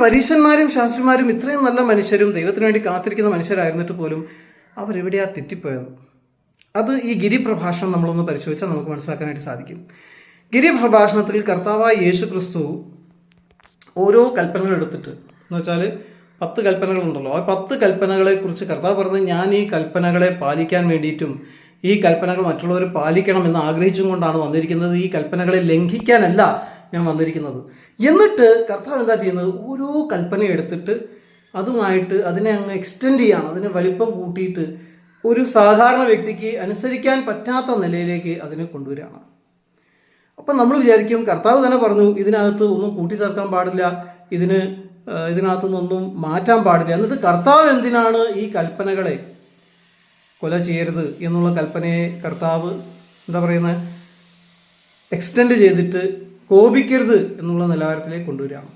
പരീശന്മാരും ശാസ്ത്രിമാരും ഇത്രയും നല്ല മനുഷ്യരും ദൈവത്തിന് വേണ്ടി കാത്തിരിക്കുന്ന മനുഷ്യരായിരുന്നിട്ട് പോലും അവരെവിടെയാ തെറ്റിപ്പോയത്? അത് ഈ ഗിരിപ്രഭാഷണം നമ്മളൊന്ന് പരിശോധിച്ചാൽ നമുക്ക് മനസ്സിലാക്കാനായിട്ട് സാധിക്കും. ഗിരിപ്രഭാഷണത്തിൽ കർത്താവായ യേശു ക്രിസ്തു ഓരോ കൽപ്പനകൾ എടുത്തിട്ട് എന്ന് വെച്ചാൽ പത്ത് കൽപ്പനകളുണ്ടല്ലോ. ആ പത്ത് കൽപ്പനകളെ കുറിച്ച് കർത്താവ് പറഞ്ഞത് ഞാൻ ഈ കൽപ്പനകളെ പാലിക്കാൻ വേണ്ടിയിട്ടും ഈ കൽപ്പനകൾ മറ്റുള്ളവർ പാലിക്കണം എന്ന് ആഗ്രഹിച്ചും കൊണ്ടാണ് വന്നിരിക്കുന്നത്. ഈ കൽപ്പനകളെ ലംഘിക്കാനല്ല ഞാൻ വന്നിരിക്കുന്നത്. എന്നിട്ട് കർത്താവ് എന്താ ചെയ്യുന്നത്? ഓരോ കൽപ്പന എടുത്തിട്ട് അതുമായിട്ട് അതിനെ അങ്ങ് എക്സ്റ്റെൻഡ് ചെയ്യാണ്. അതിനെ വലിപ്പം കൂട്ടിയിട്ട് ഒരു സാധാരണ വ്യക്തിക്ക് അനുസരിക്കാൻ പറ്റാത്ത നിലയിലേക്ക് അതിനെ കൊണ്ടുവരികയാണ്. അപ്പം നമ്മൾ വിചാരിക്കും കർത്താവ് തന്നെ പറഞ്ഞു ഇതിനകത്ത് ഒന്നും കൂട്ടിച്ചേർക്കാൻ പാടില്ല. ഇതിന് ഇതിനകത്തു നിന്നൊന്നും മാറ്റാൻ പാടില്ല. എന്നിട്ട് കർത്താവ് എന്തിനാണ് ഈ കൽപ്പനകളെ കൊല ചെയ്യരുത് എന്നുള്ള കൽപ്പനയെ കർത്താവ് എന്താ പറയുന്നത് എക്സ്റ്റെൻഡ് ചെയ്തിട്ട് കോപിക്കരുത് എന്നുള്ള നിലവാരത്തിലേക്ക് കൊണ്ടുവരികയാണ്.